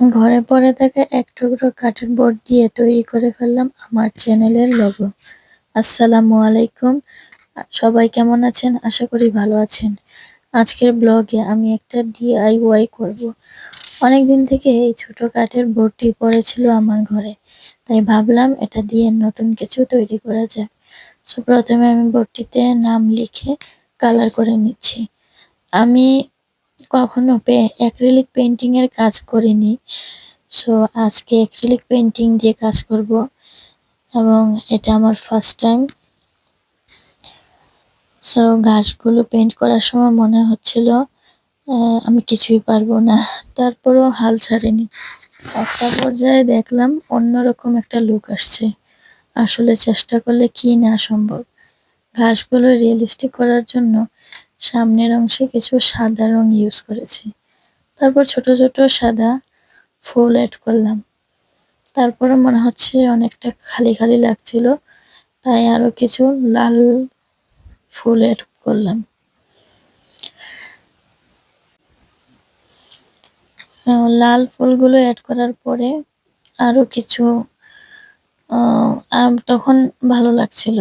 ঘরে পড়ে থাকা এক টুকরো কাঠের বোর্ড দিয়ে তৈরি করে ফেললাম আমার চ্যানেলের লোগো আসসালামু আলাইকুম। সবাই কেমন আছেন? আশা করি ভালো আছেন। আজকের ব্লগে আমি একটা ডিআইওয়াই করব। অনেক দিন থেকে এই ছোট কাঠের বোর্ডটি পড়েছিল আমার ঘরে। তাই ভাবলাম এটা দিয়ে নতুন কিছু তৈরি করা যায় সো প্রথমে আমি বোর্ডটিতে নাম লিখে কালার করে নিচ্ছি। আমি কখনো অ্যাক্রিলিক পেন্টিং এর কাজ করিনি। সো আজকে অ্যাক্রিলিক পেন্টিং দিয়ে কাজ করব এবং এটা আমার ফার্স্ট টাইম সো গাছগুলো পেন্ট করার সময় মনে হচ্ছিল আমি কিছুই পারব না। তারপরেও হাল ছাড়িনি। একটা পর্যায়ে দেখলাম অন্যরকম একটা লুক আসছে। আসলে চেষ্টা করলে কি না সম্ভব? ঘাসগুলো রিয়েলিস্টিক করার জন্য সামনের অংশে কিছু সাদা রং ইউজ করেছি। তারপর ছোট ছোট সাদা ফুল অ্যাড করলাম। তারপরে মনে হচ্ছে অনেকটা খালি খালি লাগছিল, তাই আরও কিছু লাল ফুল অ্যাড করলাম। লাল ফুলগুলো অ্যাড করার পরে আরও কিছু তখন ভালো লাগছিল।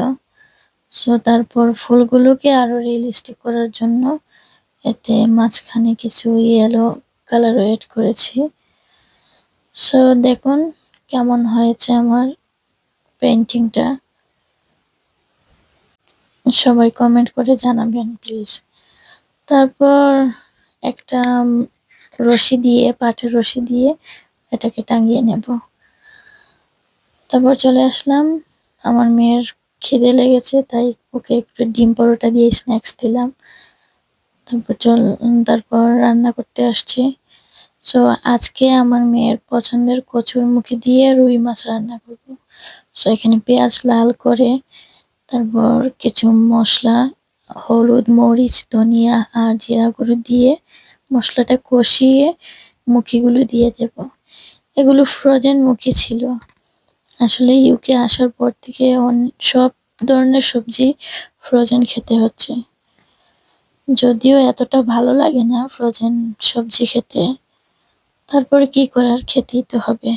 সো তারপর ফুলগুলোকে আরও রিয়েলিস্টিক করার জন্য এতে মাঝখানে কিছু ইয়েলো কালারও এড করেছি। সো দেখুন কেমন হয়েছে আমার পেন্টিংটা সবাই কমেন্ট করে জানাবেন প্লিজ তারপর একটা রশি দিয়ে, পাটের রশি দিয়ে এটাকে টাঙিয়ে নেব। তারপর চলে আসলাম আমার মেয়ের খিদে লেগেছে, তাই ওকে একটু ডিম পরোটা দিয়ে স্ন্যাক্স দিলাম। তারপর চল, তারপর রান্না করতে আসছি। সো আজকে আমার মেয়ের পছন্দের কচুর মুখে দিয়ে রুই মাছ রান্না করব। সো এখানে পেঁয়াজ লাল করে, তারপর কিছু মশলা, হলুদ, মরিচ, ধনিয়া আর জিরা গুঁড়ো দিয়ে মশলাটা কষিয়ে মুখিগুলো দিয়ে দেব। এগুলো ফ্রোজেন মুখি ছিল। আসলে ইউকে আসার পর থেকে সব ধরনের সবজি ফ্রোজেন খেতে হচ্ছে। যদিও এতটা ভালো লাগে না ফ্রোজেন সবজি খেতে, তারপরে কি করার খেতেই তো হবে।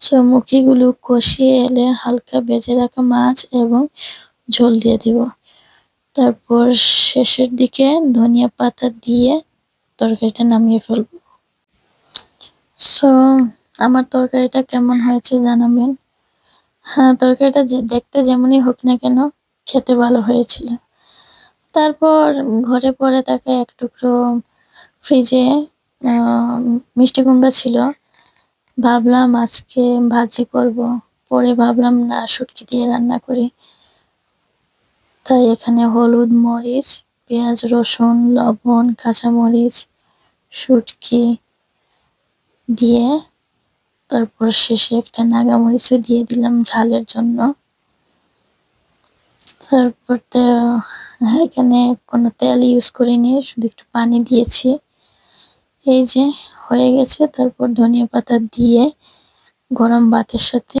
সো মুখিগুলো কষিয়ে এলে হালকা বেজে রাখা মাছ এবং ঝোল দিয়ে দিব। তারপর শেষের দিকে ধনিয়া পাতা দিয়ে তরকারিটা নামিয়ে ফেলব। সো আমার তরকারিটা কেমন হয়েছে জানাবেন? হ্যাঁ তরকারিটা যে, দেখতে যেমনই হোক না কেন খেতে ভালো হয়েছিল। তারপর ঘরে পরে তাকে এক টুকরো ফ্রিজে মিষ্টি কুমড়া ছিল। ভাবলাম আজকে ভাজি করব। পরে ভাবলাম, না, শুটকি দিয়ে রান্না করি। তাই এখানে হলুদ মরিচ, পেঁয়াজ, রসুন, লবণ, কাঁচামরিচ, শুটকি দিয়ে তারপর শেষে একটা নাগামরিচও দিয়ে দিলাম ঝালের জন্য। তারপর তো এখানে কোনো তেল ইউজ করিনি, শুধু একটু পানি দিয়েছি। এই যে, হয়ে গেছে। তারপর ধনিয়া পাতা দিয়ে গরম ভাতের সাথে